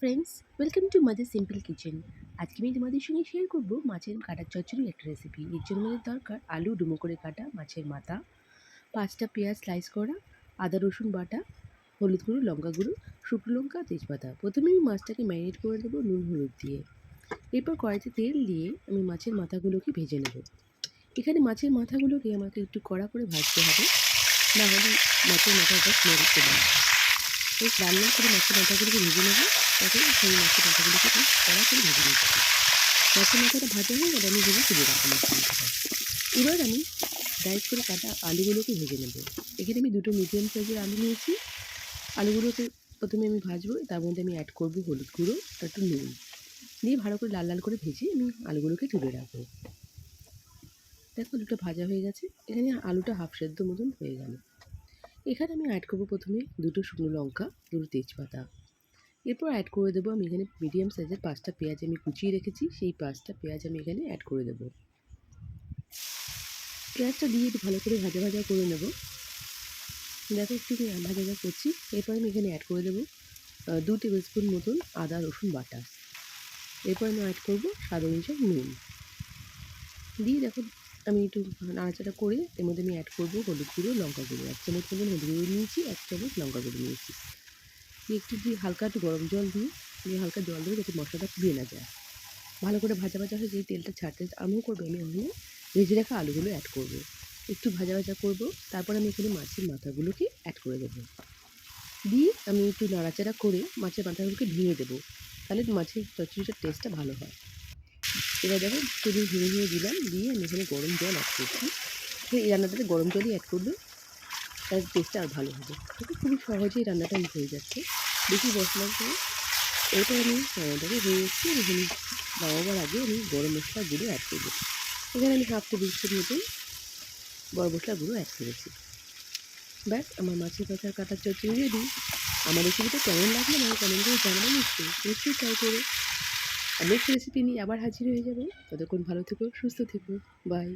Friends welcome to mother simple kitchen আজকে আমি তোমাদের সঙ্গে শেয়ার করব মাছের কাটার চচ্চড়ির একটা রেসিপি এর জন্য আমাদের দরকার আলু ডুমো করে কাটা, মাছের মাথা, পাঁচটা পেঁয়াজ স্লাইস করা, আদা, রসুন বাটা, হলুদ গুঁড়ো, লঙ্কা গুঁড়ো, শুকনো লঙ্কা, তেজপাতা। প্রথমে আমি মাছটাকে ম্যারিনেট করে দেবো নুন, হলুদ দিয়ে। এরপর কড়াইতে তেল দিয়ে আমি মাছের মাথাগুলোকে ভেজে নেব। এখানে মাছের মাথাগুলোকে আমাকে একটু কড়া করে ভাজতে হবে। না হলে মাছের মাথাটা স্মেল লাল লাল করে মাছের মাথাগুলোকে ভেজে নেব। তারপরে সেই মাছের মাথাগুলোকে কড়া করে ভেজে নিচ্ছি মাছের মাথাটা ভাজা হয়ে গেলে আমি ভেজে তুলে রাখব মাছের মাথাটা এবার আমি ডাইস করে কাটা আলুগুলোকে ভেজে নেব। এখানে আমি দুটো মিডিয়াম সাইজের আলু নিয়েছি। আলুগুলোকে প্রথমে আমি ভাজবো, তার মধ্যে আমি অ্যাড করব হলুদ গুঁড়ো আর একটু নুন। দিয়ে ভালো করে লাল লাল করে ভেজে আমি আলুগুলোকে তুলে রাখব। দেখো আলুটা ভাজা হয়ে গেছে। এখানে আলুটা হাফ সেদ্ধ মতন হয়ে গেল। এখানে আমি অ্যাড করব প্রথমে দুটো শুকনো লঙ্কা, দুটো তেজপাতা। এরপর অ্যাড করে দেবো আমি এখানে মিডিয়াম সাইজের পাঁচটা পেঁয়াজ আমি কুচিয়ে রেখেছি, সেই পাঁচটা পেঁয়াজ আমি এখানে অ্যাড করে দেবো। পেঁয়াজটা দিয়ে একটু ভালো করে ভাজা ভাজা করে নেব। দেখো একটু ভাজা ভাজা করছি, এরপর আমি এখানে অ্যাড করে দেবো দু টেবিল স্পুন মতন আদা, রসুন বাটা। এরপর আমি অ্যাড করব স্বাদ অনুযায়ী নুন। দিয়ে দেখো আমি একটু নাড়াচাড়া করে এর মধ্যে আমি অ্যাড করব হলুদ গুঁড়ো, লঙ্কা গুঁড়ো। এক চামচ মতন হলুদ গুঁড়ো নিয়েছি, এক চামচ লঙ্কা গুঁড়ো নিয়েছি। দিয়ে একটু দিয়ে হালকা একটু গরম জল দিয়ে দিয়ে হালকা জল দিয়ে যাতে মশলাটা পুড়িয়ে না যায়। ভালো করে ভাজা ভাজা হয়ে যেই তেলটা ছাড়তে আমিও করব, আমি ওখানে ভেজে রাখা আলুগুলো অ্যাড করব। একটু ভাজা ভাজা করব, তারপর আমি এখানে মাছের মাথাগুলোকে অ্যাড করে দেবো। দিয়ে আমি একটু নাড়াচাড়া করে মাছের মাথাগুলোকে ভেঙে দেবো, তাহলে মাছের চচ্চড়িটার টেস্টটা ভালো হয়। এবার দেখো একটু ভেঙে ভেঙে দিলাম, দিয়ে আমি এখানে গরম জল অ্যাড করছি। এই রান্নাটাতে গরম জলই অ্যাড করলে তার টেস্টটা আর ভালো হবে। দেখো খুবই সহজেই রান্নাটা হয়ে যাচ্ছে। বেশি মশলা করে এরপর আমি দেখো হয়ে যাচ্ছে। এখানে নামাবার আগে আমি গরম মশলা গুঁড়ো অ্যাড করব এখানে আমি হাফ টেবিল স্পুন মতন বড় মশলা গুঁড়ো অ্যাড করেছি। ব্যাস, আমার মাছের পাতার কাটার চচ্চড়ি রেডি আমার রেসিপিটা কেমন লাগল আমার কমেন্ট করে জানাবেন নিশ্চয়ই। নিশ্চয়ই ট্রাই করে নেক্সট রেসিপি নিয়ে আবার হাজির হয়ে যাব। ততক্ষণ ভালো থেকো সুস্থ থেকো। বাই